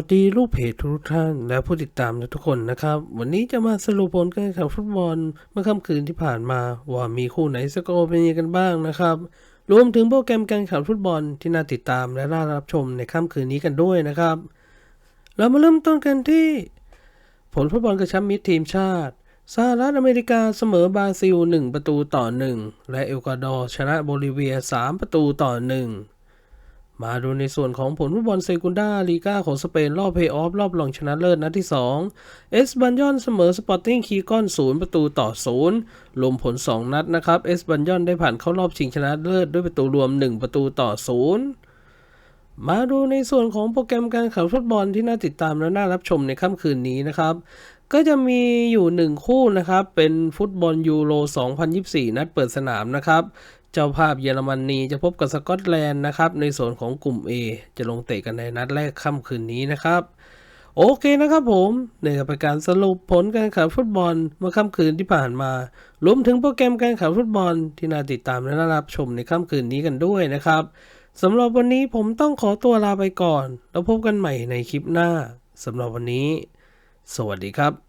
สวัสดีลูกเพจทุกท่านและผู้ติดตามทุกคนนะครับ วันนี้จะมาสรุปผลการแข่งขันฟุตบอลเมื่อค่ำคืนที่ผ่านมาว่ามีคู่ไหนสกอร์เป็นยังไงกันบ้างนะครับ รวมถึงโปรแกรมการแข่งขันฟุตบอลที่น่าติดตามและน่ารับชมในค่ำคืนนี้กันด้วยนะครับ เรามาเริ่มต้นกันที่ ผลฟุตบอลกระชับมิตรทีมชาติสหรัฐอเมริกาเสมอบราซิล 1 ประตูต่อ 1 และเอกวาดอร์ชนะโบลิเวีย 3 ประตูต่อ 1 มาดูในส่วนของผลฟุตบอลเซกุนดาลีกาของสเปนรอบเพย์ออฟรอบรองชนะเลิศนัดที่ 2 เอสบันยอนเสมอสปอร์ติ้งคีก้อน 0 ประตูต่อ 0 รวมผล 2 นัดนะครับเอสบันยอนได้ผ่านเข้ารอบชิงชนะเลิศด้วยประตูรวม 1 ประตูต่อ 0 มาดูในส่วนของโปรแกรมการแข่งฟุตบอลที่น่าติดตามและน่ารับชมในค่ำคืนนี้นะครับก็จะมีอยู่ 1 คู่นะครับ เป็นฟุตบอลยูโร 2024 นัดเปิดสนามนะครับ เจ้าภาพเยอรมนนีจะพบกับสกอตแลนด์นะครับ ในส่วนของกลุ่ม A จะลงเตะกันในนัดแรกค่ำคืนนี้นะครับ โอเคนะครับผมนี่ก็เป็นการสรุปผลการแข่งขันฟุตบอลเมื่อค่ำคืนที่ผ่านมารวมถึงโปรแกรมการแข่งขันฟุตบอลที่น่าติดตามและน่ารับชมในค่ำคืนนี้กันด้วยนะครับสำหรับวันนี้ผมต้องขอตัวลาไปก่อน แล้วพบกันใหม่ในคลิปหน้าสำหรับวันนี้ สวัสดีครับ